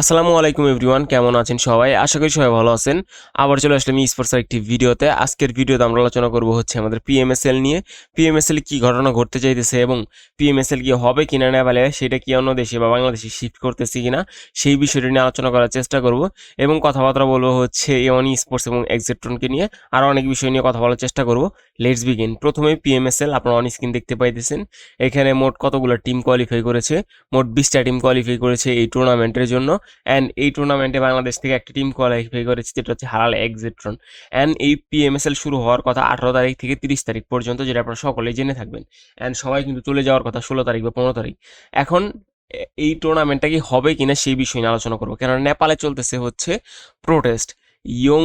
আসসালামু আলাইকুম এভরিওয়ান, কেমন আছেন সবাই? আশা করি সবাই ভালো আছেন। আবার চলে আসলাম স্পোর্টসের একটি ভিডিওতে। আজকের ভিডিওতে আমরা আলোচনা করব হচ্ছে আমাদের পিএমএসএল নিয়ে। পিএমএসএল কি ঘটনা ঘটতে চাইতেছে এবং পিএমএসএল কি হবে কিনা না বলে, সেটা কি অন্য দেশে বা বাংলাদেশে শিফট করতেছে কিনা, সেই বিষয়টি নিয়ে আলোচনা করার চেষ্টা করব এবং কথাবার্তা বলব হচ্ছে এওয়ানি স্পোর্টস এবং এক্সেট্রনকে নিয়ে আরও অনেক বিষয় নিয়ে কথা বলার চেষ্টা করব। লেটস বিগিন প্রথমে পিএমএসএল আপনারা অন স্ক্রিন দেখতে পাইতেছেন। এখানে মোট কতগুলো টিম কোয়ালিফাই করেছে? মোট বিশটা টিম কোয়ালিফাই করেছে এই টুর্নামেন্টের জন্য। অ্যান্ড এই টুর্নামেন্টে বাংলাদেশ থেকে একটা টিম কোয়ালিফাই করেছে, যেটা হচ্ছে হারাল এক্সিট্রন অ্যান্ড এই পিএমএসএল শুরু হওয়ার কথা আঠারো তারিখ থেকে তিরিশ তারিখ পর্যন্ত, যেটা আপনারা সকলেই জেনে থাকবেন। অ্যান্ড সবাই কিন্তু চলে যাওয়ার কথা ষোলো তারিখ বা পনেরো তারিখ। এখন এই টুর্নামেন্টটা কি হবে কিনা সেই বিষয় নিয়ে আলোচনা করব। কেননা নেপালে চলতেছে হচ্ছে প্রোটেস্ট ইয়ং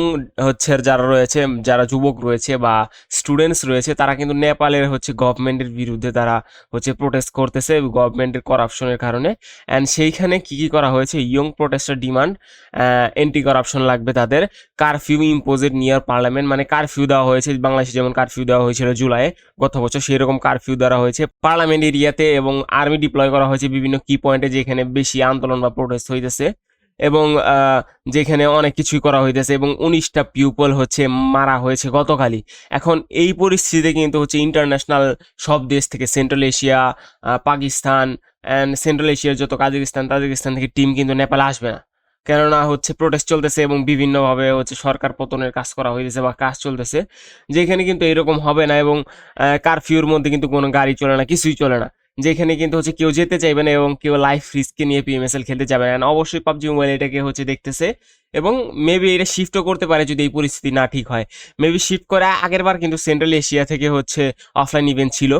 হচ্ছে যারা রয়েছে, যারা যুবক রয়েছে বা স্টুডেন্টস রয়েছে, তারা কিন্তু নেপালের হচ্ছে গভর্নমেন্টের বিরুদ্ধে তারা হচ্ছে প্রোটেস্ট করতেছে গভর্নমেন্টের করাপশনের কারণে। অ্যান্ড সেইখানে কি কি করা হয়েছে? ইয়ং প্রোটেস্টের ডিমান্ড এন্টি করাপশন লাগবে তাদের। কারফিউ ইম্পোজেড নিয়ার পার্লামেন্ট মানে কারফিউ দেওয়া হয়েছে বাংলাদেশে, যেমন কারফিউ দেওয়া হয়েছিল জুলাইয়ে, গত বছর সেই রকম কারফিউ দেওয়া হয়েছে। পার্লামেন্ট এরিয়াতে এবং আর্মি ডিপ্লয় করা হয়েছে বিভিন্ন কি পয়েন্টে যেখানে বেশি আন্দোলন বা প্রোটেস্ট হইতেছে। এবং যেখানে অনেক কিছুই করা হইতেছে এবং উনিশটা পিউপল হচ্ছে, মারা হয়েছে গতকালই। এখন এই পরিস্থিতিতে কিন্তু হচ্ছে ইন্টারন্যাশনাল সব দেশ থেকে central Asia Pakistan and central এশিয়ার যত কাজাকিস্তান তাজিকিস্তান থেকে টিম কিন্তু নেপালে আসবে না। কেননা হচ্ছে প্রোটেস্ট চলতেছে এবং বিভিন্নভাবে হচ্ছে সরকার পতনের কাজ করা হইতেছে বা কাজ চলতেছে। যেখানে কিন্তু এরকম হবে না এবং কারফিউর মধ্যে কিন্তু কোনো গাড়ি চলে না, কিছুই চলে না। যেখানে কিন্তু হচ্ছে কেউ যেতে চাইবে না এবং কেউ লাইফ রিস্ককে নিয়ে পিএমএসএল খেলতে যাবে না। অবশ্যই পাবজি মোবাইল এটাকে হচ্ছে দেখতেছে এবং মেবি এটা শিফটও করতে পারে যদি এই পরিস্থিতি না ঠিক হয়। মেবি শিফট করে আগের বার কিন্তু সেন্ট্রাল এশিয়া থেকে হচ্ছে অফলাইন ইভেন্ট ছিল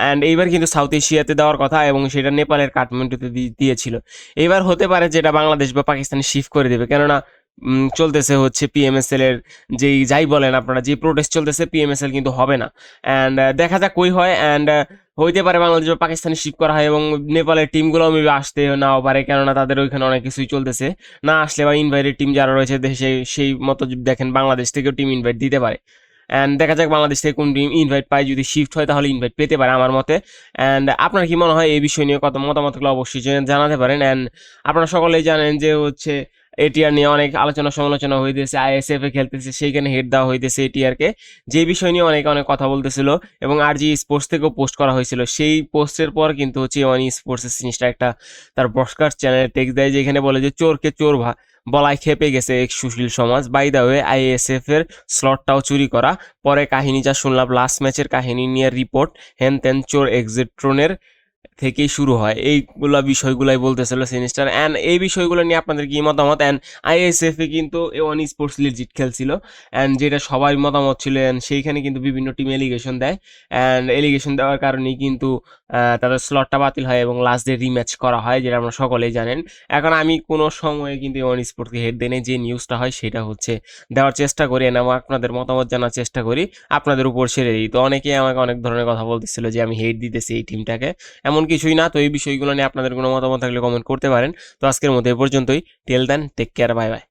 অ্যান্ড এইবার কিন্তু সাউথ এশিয়াতে দেওয়ার কথা এবং সেটা নেপালের কাঠমান্ডুতে দিয়েছিল। এইবার হতে পারে যেটা বাংলাদেশ বা পাকিস্তানে শিফট করে দেবে। কেননা চলতেছে হচ্ছে পিএমএসএল এর যেই যাই বলেন আপনারা, যে প্রোটেস্ট চলতেছে পিএমএসএল কিন্তু হবে না। অ্যান্ড দেখা যাক কই হয়। অ্যান্ড হইতে পারে বাংলাদেশ বা পাকিস্তানে শিফট করা হয় এবং নেপালের টিমগুলো মেবি আসতে নাও পারে, কেননা তাদের ওইখানে অনেক কিছুই চলতেছে। না আসলে বা ইনভাইটেড টিম যারা রয়েছে, দেশে সেই মতো দেখেন বাংলাদেশ থেকেও টিম ইনভাইট দিতে পারে। অ্যান্ড দেখা যাক বাংলাদেশ থেকে কোন টিম ইনভাইট পায়। যদি শিফট হয়, তাহলে ইনভাইট পেতে পারে আমার মতে। অ্যান্ড আপনার কি মনে হয় এই বিষয় নিয়ে কত মতামতগুলো অবশ্যই জেনে- জানাতে পারেন। অ্যান্ড আপনারা সকলেই জানেন যে হচ্ছে এটিআর নিয়ে অনেক আলোচনা সমালোচনা হইতেছে আইএসএফ এ খেলতেছে, সেইখানে হেড দেওয়া হইতেছে এটিআর কে। যে বিষয় নিয়ে অনেকে অনেক কথা বলতেছিল এবং আর জি স্পোর্টস থেকেও পোস্ট করা হয়েছিল, সেই পোস্টের পর কিন্তু হচ্ছে ওয়ান স্পোর্টস জিনিসটা একটা তার বসকার চ্যানেলে টেক্সট দেয় যেখানে বলে যে, চোরকে চোর ভা, বলায় খেপে গেছে এক সুশীল সমাজ। বাই দা ওয়ে আইএসএফ এর স্লটটাও চুরি করা। পরে কাহিনী যা শুনলাম লাস্ট ম্যাচের কাহিনী নিয়ে রিপোর্ট হেন তেন চোর এক্সিট্রনের থেকেই শুরু হয়। এইগুলা বিষয়গুলাই বলতেছিল সিনিস্টার অ্যান্ড এই বিষয়গুলো নিয়ে আপনাদের কি মতামত? অ্যান্ড আইএসএফ কিন্তু এ ওয়ান স্পোর্টস লিজিট খেলছিল। অ্যান্ড যেটা সবাই মতামত ছিল, and সেইখানে কিন্তু বিভিন্ন টিম এলিগেশন দেয়। অ্যান্ড এলিগেশন দেওয়ার কারণেই কিন্তু তাদের স্লটটা বাতিল হয় এবং লাস্ট ডে রিম্যাচ করা হয়, যেটা আমরা সকলেই জানেন। এখন আমি কোনো সময়ে কিন্তু এ ওয়ান স্পোর্টকে হেড দেনে যে নিউজটা হয় সেটা হচ্ছে, দেওয়ার চেষ্টা করি আমি আপনাদের মতামত জানার চেষ্টা করি। আপনাদের উপর ছেড়ে দিই। তো অনেকেই আমাকে অনেক ধরনের কথা বলতেছিল যে আমি হেড দিতেছি এই টিমটাকে এমন কিছুই না, তো এই বিষয়গুলো নিয়ে আপনাদের কোনো মতামত থাকলে কমেন্ট করতে পারেন। তো আজকের মতো এ পর্যন্তই। Till then take care bye bye